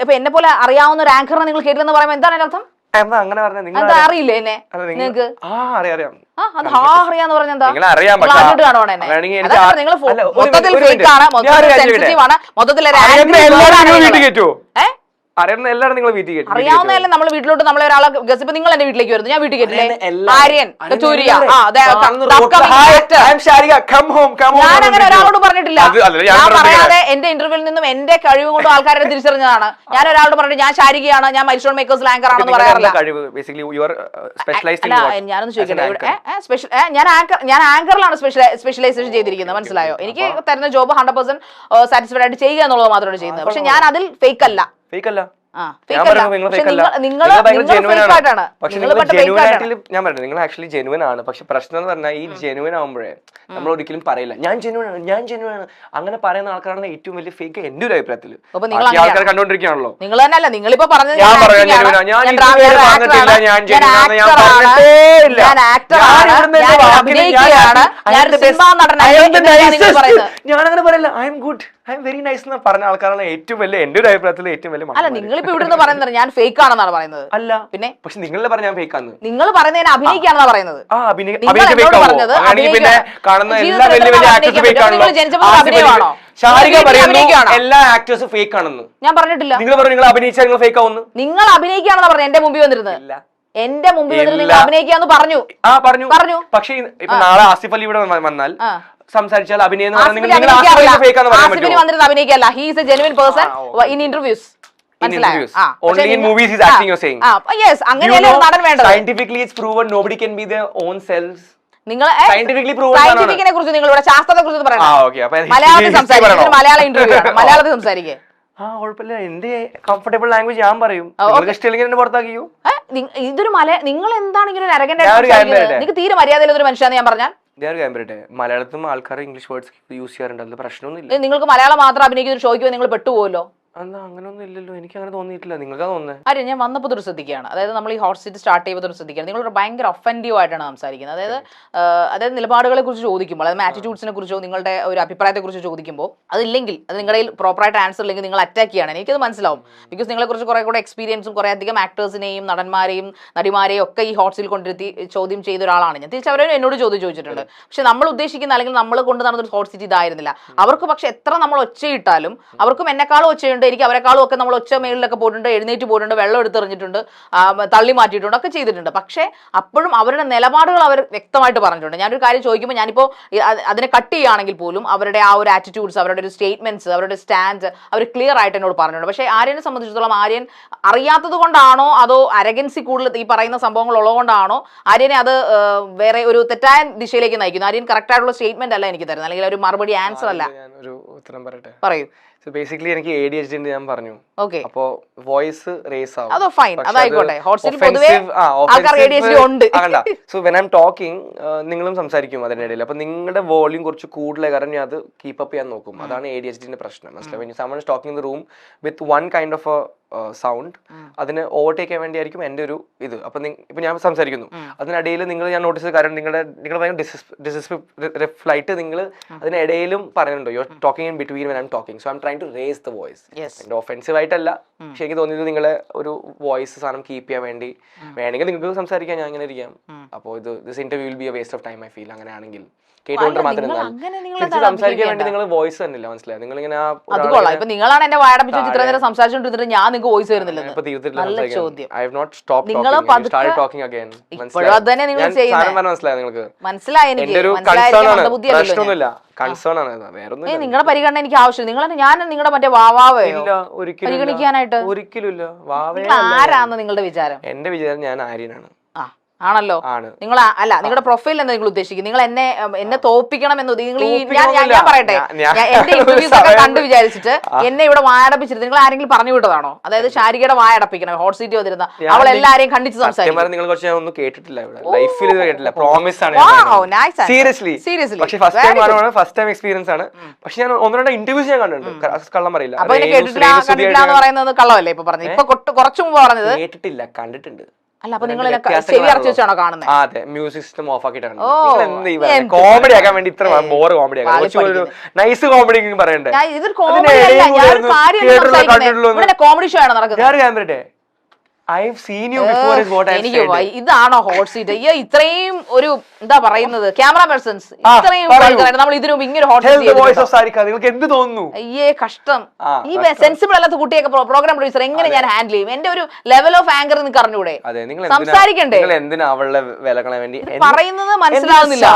ഇപ്പൊ എന്നെ പോലെ അറിയാവുന്ന ഒരു ആങ്കറിനെ നിങ്ങൾ കേട്ടില്ലെന്ന് പറയുമ്പോൾ എന്താണ് അർത്ഥം? എന്താ അങ്ങനെ നിങ്ങൾ എന്താ അറിയില്ലേ എന്നെ? നിങ്ങൾ- നിങ്ങൾക്ക്? ആ അറിയാം അറിയാം. ആ അത് ഹാ അറിയാന്ന് പറഞ്ഞ എന്താ? നിങ്ങൾ അറിയാം, നിങ്ങൾ പക്ഷേ ആദ്യമായിട്ട് കാണുവാണ് എന്നെ. അതാണ് നിങ്ങൾ മൊത്തത്തിൽ ഒരു ഫേക്ക് ആണ് മൊത്തത്തിൽ ഒരു സെൻസിറ്റീവ് ആണ്. മൊത്തത്തിൽ എല്ലാവരും വീട്ടിൽ. കയറ്റുമോ ഏ? എല്ലാരും എല്ലാവരും നിങ്ങൾ വീട്ടിൽ കയറ്റും അറിയാവുന്നതല്ലേ നമ്മൾ വീട്ടിലോട്ട് നമ്മളെ ഒരാളെ ഗസ് ഇപ്പൊ നിങ്ങൾ എന്റെ വീട്ടിലേക്ക് വരുന്നു. ഞാൻ വീട്ടിൽ കേട്ടില്ലേ? ആര്യൻ അതെ ഞാൻ അങ്ങനെ ഒരാളോട് പറഞ്ഞിട്ടില്ല. ഞാൻ പറയാതെ എന്റെ ഇന്റർവ്യൂവിൽ നിന്നും എന്റെ കഴിവ് കൊണ്ട് ആൾക്കാരെ തിരിച്ചറിഞ്ഞതാണ്. ഞാൻ ഒരാളോട് പറഞ്ഞിട്ട് ഞാൻ ശാരികയാണ് ഞാൻ മൈസൂർ മേക്കേഴ്സ് ആങ്കർ ആണെന്ന് പറയാറില്ല. അല്ല ഞാനൊന്ന് ചോദിക്കട്ടെ? ഞാൻ ആങ്കർ ഞാൻ ആങ്കറിലാണ് സ്പെഷ്യലൈസേഷൻ ചെയ്തിരിക്കുന്നത് മനസ്സിലായോ? എനിക്ക് തരുന്ന ജോബ് ഹൺഡ്രഡ് പെർസെന്റ് സാറ്റിസ്ഫൈഡ് ആയിട്ട് ചെയ്യുക എന്നുള്ളത് മാത്രമാണ് ചെയ്യുന്നത്. പക്ഷെ ഞാൻ അതിൽ ഫേക്ക് അല്ല. ഫേക്ക് അല്ല ഞാൻ പറഞ്ഞു നിങ്ങൾ ആക്ച്വലി ജെനുവൻ ആണ്. പക്ഷെ പ്രശ്നം എന്ന് പറഞ്ഞാൽ ഈ ജെനുവൻ ആവുമ്പോഴേ നമ്മൾ ഒരിക്കലും പറയില്ല. ഞാൻ ജെനുവൻ ആണ് ഞാൻ ജെനുവൻ ആണ്. അങ്ങനെ പറയുന്ന ആൾക്കാരാണ് ഏറ്റവും വലിയ ഫേക്ക് എന്റെ ഒരു അഭിപ്രായത്തിൽ ആൾക്കാർ കണ്ടോണ്ടിരിക്കുകയാണല്ലോ. നിങ്ങൾ തന്നെയല്ല നിങ്ങളിപ്പോ പറഞ്ഞത് ഞാൻ പറയാം ഞാൻ പറഞ്ഞിട്ടില്ല, ഞാൻ ഞാൻ ജെനുവൻ പറഞ്ഞിട്ടേ ഇല്ല. ഞാൻ അങ്ങനെ പറയില്ല. I'm good I'm very nice എന്ന് പറഞ്ഞ ആൾക്കാരാണ് ഏറ്റവും വലിയ എന്റെ ഒരു അഭിപ്രായത്തിൽ ഏറ്റവും വലിയ അല്ല. നിങ്ങളിപ്പോ ഇവിടുന്ന് പറയുന്നത് ഞാൻ ഫേക്ക് ആണെന്നാണ് പറയുന്നത്. അല്ല പിന്നെ? പക്ഷെ നിങ്ങളെ പറഞ്ഞ ഞാൻ ഫേക്ക് ആണ് നിങ്ങൾ പറയുന്നതിന് അഭിനയിക്കുകയാണെന്നാ പറയുന്നത്. ആ പിന്നെ കാണുന്ന എല്ലാ ജീവിതത്തിൽ വലിയ വലിയ എത്ര ആക്ടേഴ്സ് അഭിനയിക്കാൻ ഫേക്ക് പറ്റും? ആണല്ലോ നിങ്ങൾ ജനിച്ചപ്പോൾ ആസിഫ് അലി- അഭിനയമാണോ? ഷാരിക നിങ്ങൾ പറയുന്നു അഭിനയിക്കുകയാണോ? എല്ലാ ആക്ടേഴ്സും ഫേക്ക് ആണെന്ന്. ഞാൻ പറഞ്ഞിട്ടില്ല. നിങ്ങൾ പറഞ്ഞു നിങ്ങൾ അഭിനയിച്ചാൽ നിങ്ങൾ ഫേക്ക് ആവുന്നു നിങ്ങൾ അഭിനയിക്കുകയാണെന്ന് പറഞ്ഞു എന്റെ മുമ്പിൽ വന്നിരുന്നത്. എന്റെ മുമ്പിൽ വന്നിട്ട് നിങ്ങൾ അഭിനയിക്കാന്ന് പറഞ്ഞു. ആ പറഞ്ഞു. പറഞ്ഞു. പക്ഷേ ഇപ്പൊ നാളെ ആസിഫ് അലി ഇവിടെ വന്നാൽ. സംസാരിച്ചാൽ അഭിനയം വന്നിരുന്ന് അഭിനയിക്കല്ല he's a genuine person. In interviews scientifically it's proven nobody can be own selves നിങ്ങൾ. സയന്റിഫിക്കിനെ കുറിച്ച് നിങ്ങൾ ഇവിടെ ശാസ്ത്രത്തെ കുറിച്ച് പറയണം. മലയാളത്തിൽ history സംസാരിക്കും. പറയണോ? ഇതൊരു മലയാള ഇന്റർവ്യൂ ആണ്. മലയാളത്തിൽ സംസാരിക്കേ. ആ കുഴപ്പമില്ല. എന്റെ കംഫർട്ടബിൾ ലാംഗ്വേജ് ഞാൻ പറയും. ഇഷ്ടമില്ലെങ്കിൽ പുറത്താക്കിയോ ഇതൊരു മല നിങ്ങൾ എന്താണ് ഇങ്ങനെ ഒരു? നിങ്ങൾക്ക് തീരെ മര്യാദയിലൊരു ഒരു മനുഷ്യന്ന് ഞാൻ പറഞ്ഞാൽ? മലയാളത്തിലും ആൾക്കാർ ഇംഗ്ലീഷ് വേർഡ്സ് യൂസ് ചെയ്യാറുണ്ട്. അതിൽ പ്രശ്നമൊന്നുമില്ല. നിങ്ങൾക്ക് മലയാളം മാത്രം അഭിനയിക്കുന്ന ഒരു ഷോയ്ക്ക് നിങ്ങൾ പെട്ടുപോകുമല്ലോ എന്നാ അങ്ങനൊന്നും ഇല്ലല്ലോ. എനിക്ക് അങ്ങനെ തോന്നിയിട്ടില്ല. നിങ്ങൾക്കാ തോന്നുന്നത് ആര്യ ഞാൻ വന്നപ്പോൾ ഒരു ശ്രദ്ധിക്കുകയാണ് അതായത് നമ്മൾ ഈ ഹോട്ട് സീറ്റ് സ്റ്റാർട്ട് ചെയ്യുമ്പോൾ തൊട്ട് ശ്രദ്ധിക്കുകയാണ് നിങ്ങൾ ഭയങ്കര ഒഫൻഡീവ് ആയിട്ടാണ് സംസാരിക്കുന്നത്. അതായത് ആ, അതായത് നിലപാടുകളെ കുറിച്ച് ചോദിക്കുമ്പോൾ അതായത് ആറ്റിറ്റ്യൂഡ്സിനെ കുറിച്ചോ നിങ്ങളുടെ ഒരു അഭിപ്രായത്തെ കുറിച്ച് ചോദിക്കുമ്പോൾ അതില്ലെങ്കിൽ അത് നിങ്ങളുടെ പ്രോപ്പറായിട്ട് ആൻസർ ഇല്ലെങ്കിൽ നിങ്ങൾ അറ്റാക്ക് ചെയ്യാണ് എനിക്കത് മനസ്സിലാവും. ബിക്കോസ് നിങ്ങളെ കുറിച്ച് കുറെ കൂടെ എക്സ്പീരിയൻസും കുറെ അധികം ആക്ടേഴ്സിനെയും നടന്മാരെയും നടിമാരെയും ഒക്കെ ഈ ഹോട്ട് സീൽ കൊണ്ടിരുത്തി ചോദ്യം ചെയ്ത ഒരാളാണ് ഞാൻ. തിരിച്ച് അവരും എന്നോട് ചോദ്യം ചോദിച്ചിട്ടുണ്ട്. പക്ഷെ നമ്മൾ ഉദ്ദേശിക്കുന്ന അല്ലെങ്കിൽ നമ്മൾ കൊണ്ട് നടന്നൊരു ഹോട്ട് സീറ്റ് ഇതായിരുന്നില്ല. അവർക്ക് പക്ഷെ എത്ര നമ്മൾ ഒച്ചയിട്ടാലും അവർക്കും എന്നെക്കാളും ഒച്ചയുണ്ട് എനിക്ക് അവരെക്കാളും ഒക്കെ നമ്മൾ ഒച്ച മേളിലൊക്കെ പോയിട്ടുണ്ട് എഴുന്നേറ്റ് പോയിട്ടുണ്ട് വെള്ളം എടുത്തെറിഞ്ഞിട്ടുണ്ട് തള്ളി മാറ്റിയിട്ടുണ്ട് ഒക്കെ ചെയ്തിട്ടുണ്ട്. പക്ഷേ അപ്പോഴും അവരുടെ നിലപാടുകൾ അവർ വ്യക്തമായിട്ട് പറഞ്ഞിട്ടുണ്ട്. ഞാനൊരു കാര്യം ചോദിക്കുമ്പോൾ ഞാനിപ്പോൾ അതിനെ കട്ട് ചെയ്യുകയാണെങ്കിൽ പോലും അവരുടെ ആ ഒരു ആറ്റിറ്റ്യൂഡ്സ് അവരുടെ ഒരു സ്റ്റേറ്റ്മെന്റ്സ് അവരുടെ സ്റ്റാൻഡ് അവർ ക്ലിയർ ആയിട്ട് എന്നോട് പറഞ്ഞിട്ടുണ്ട്. പക്ഷേ ആര്യനെ സംബന്ധിച്ചിടത്തോളം ആര്യൻ അറിയാത്തത് കൊണ്ടാണോ അതോ അരഗൻസി കൂടുതൽ ഈ പറയുന്ന സംഭവങ്ങൾ ഉള്ളതുകൊണ്ടാണോ ആര്യനെ അത് വേറെ ഒരു തെറ്റായ ദിശയിലേക്ക് നയിക്കുന്നു? ആര്യൻ കറക്റ്റ് ആയിട്ടുള്ള സ്റ്റേറ്റ്മെന്റ് അല്ല എനിക്ക് തരുന്നത്. അല്ലെങ്കിൽ ഒരു മറുപടി ആൻസർ അല്ല. ഒരു ഉത്തരം പറയട്ടെ? പറയൂ. സോ ബേസിക്കലി എനിക്ക് എ ഡി എച്ച് ഡി ഞാൻ പറഞ്ഞു. അപ്പോ വോയിസ് റേസ് ആവും അതോ ഫൈൻ അതായിക്കോട്ടെ. പൊതുവേ ADHD ഉണ്ട്. So when I am talking നിങ്ങളും സംസാരിക്കും അതിന്റെ ഇടയിൽ അപ്പൊ നിങ്ങളുടെ വോളിയം കുറച്ച് കൂടുതലായി. കാരണം ഞാൻ അത് കീപ്പ് അപ്പ് ചെയ്യാൻ നോക്കും. അതാണ് എ ഡി എച്ച് ഡിന്റെ പ്രശ്നം. മനസ്സിലായി? Someone talking in the room with one kind of sound അതിന് ഓവർടേക്ക് ചെയ്യാൻ വേണ്ടിയായിരിക്കും എന്റെ ഒരു ഇത്. അപ്പൊ ഇപ്പം ഞാൻ സംസാരിക്കുന്നു. അതിനിടയിൽ നിങ്ങൾ ഞാൻ നോട്ടീസ് കാരണം നിങ്ങളുടെ നിങ്ങൾ ഭയങ്കര ഫ്ലൈറ്റ് നിങ്ങൾ അതിനിടയിലും പറയുന്നുണ്ടോ. You talking in between I I'm talking so I'm try to raise the voice yes എന്റെ ഒഫെൻസീവ് ആയിട്ടല്ല. പക്ഷെ എനിക്ക് തോന്നിയത് നിങ്ങളെ ഒരു വോയിസ് സാധനം കീപ്പ് ചെയ്യാൻ വേണ്ടി വേണമെങ്കിൽ നിങ്ങൾക്ക് സംസാരിക്കാൻ ഞാൻ ഇങ്ങനെ ഇരിക്കാം. അപ്പോൾ ഇത് this interview will be a waste of time I feel അങ്ങനെയാണെങ്കിൽ കേട്ടുകൊണ്ട് മാത്രം സംസാരിക്കാൻ വേണ്ടി നിങ്ങൾ വോയിസ് തന്നില്ല. മനസ്സിലായി? നിങ്ങൾ ഇങ്ങനെ നിങ്ങളാണ് എന്നെ വായടപ്പിച്ച് ഇത്ര നേരം സംസാരിച്ചോണ്ടിരുന്നിട്ട് ഞാൻ നിങ്ങൾക്ക് വോയിസ് തീർത്തിട്ടില്ല നല്ല. ചോദ്യം. ഇപ്പോഴും അത് തന്നെ നിങ്ങൾ. മനസ്സിലായോ മനസ്സിലായി എനിക്ക്. കൺസേൺ ആണ്. നിങ്ങളുടെ പരിഗണന എനിക്ക് ആവശ്യമില്ല. നിങ്ങൾ ഞാൻ നിങ്ങളുടെ മറ്റേ വാവാവയോ. പരിഗണിക്കാനായിട്ട്? ഒരിക്കലും ആരാന്ന് നിങ്ങളുടെ വിചാരം? എന്റെ വിചാരം ഞാൻ ആര്യനാണ്. ആ. ആണല്ലോ? നിങ്ങൾ അല്ല നിങ്ങളുടെ പ്രൊഫൈൽ എന്താ നിങ്ങൾ ഉദ്ദേശിക്കുന്നത് നിങ്ങൾ എന്നെ എന്നെ തോപ്പിക്കണം എന്ന് നിങ്ങൾ ഞാൻ പറയട്ടെ. എന്റെ ഇന്റർവ്യൂസ് ഒക്കെ കണ്ടു വിചാരിച്ചിട്ട് എന്നെ ഇവിടെ വായടപ്പിച്ചിരുന്നു. നിങ്ങൾ ആരെങ്കിലും പറഞ്ഞു വിട്ടതാണോ? അതായത് ശാരികയുടെ വായടപ്പിക്കണം ഹോട്ട് സീറ്റ് വന്നിരുന്ന അവൾ എല്ലാരെയും കണ്ടിച്ച് സംസാരിക്കും. നിങ്ങൾ കുറച്ച് ഒന്നും കേട്ടിട്ടില്ല ഇവിടെ. ലൈഫിൽ ഇത് കേട്ടില്ല പ്രോമിസ് ആണ്. സീരിയസ്ലി. പക്ഷെ ഫസ്റ്റ് ടൈം ആണ് ഫസ്റ്റ് ടൈം എക്സ്പീരിയൻസ് ആണ്. പക്ഷെ ഞാൻ ഒന്ന് രണ്ട് ഇന്റർവ്യൂസ് ഞാൻ കണ്ടിട്ടുണ്ട്. കള്ളം പറയില്ല. അപ്പൊ കേട്ടിട്ടില്ല എന്ന് പറയുന്നത് കള്ളമല്ലേ ഇപ്പൊ പറഞ്ഞത്? ഇപ്പൊ കുറച്ചു മുമ്പ് പറഞ്ഞത് കേട്ടിട്ടില്ല കണ്ടിട്ടുണ്ട്. അല്ല അപ്പൊ നിങ്ങൾ. ചെവി വെച്ചാണോ കാണുന്നത് അതെ മ്യൂസിക് സിസ്റ്റം ഓഫ് ആക്കിയിട്ടാണ് കോമഡി ആക്കാൻ വേണ്ടി ഇത്ര ബോർ കോമഡി നൈസ് കോമഡി പറയണ്ടേ? ഇതൊരു കോമഡി ഷോ ആണ് നടക്കുന്നത്? ഞാൻ ഞാൻ പറയട്ടെ? ഇതാണോ ഹോട്ട് സീറ്റ് അയ്യോ ഇത്രയും ഒരു എന്താ പറയുന്നത്? ക്യാമറ പേഴ്സൺസ് ഇത്രയും നമ്മൾ ഇതിനും ഇങ്ങനെ ഹോട്ട് നിങ്ങൾക്ക് എന്ത് തോന്നുന്നു? അയ്യേ കഷ്ടം. ഈ സെൻസിബിൾ അല്ലാത്ത കുട്ടിയൊക്കെ പ്രോഗ്രാം പ്രൊഡ്യൂസർ എങ്ങനെ ഞാൻ ഹാൻഡിൽ ചെയ്യും? എന്റെ ഒരു ലെവൽ ഓഫ് ആങ്കർ നിങ്ങൾക്ക് അറിഞ്ഞൂടെ? സംസാരിക്കണ്ടേ? എന്തിനാ അവളുടെ വില കളയാൻ വേണ്ടി പറയുന്നത് മനസ്സിലാവുന്നില്ല.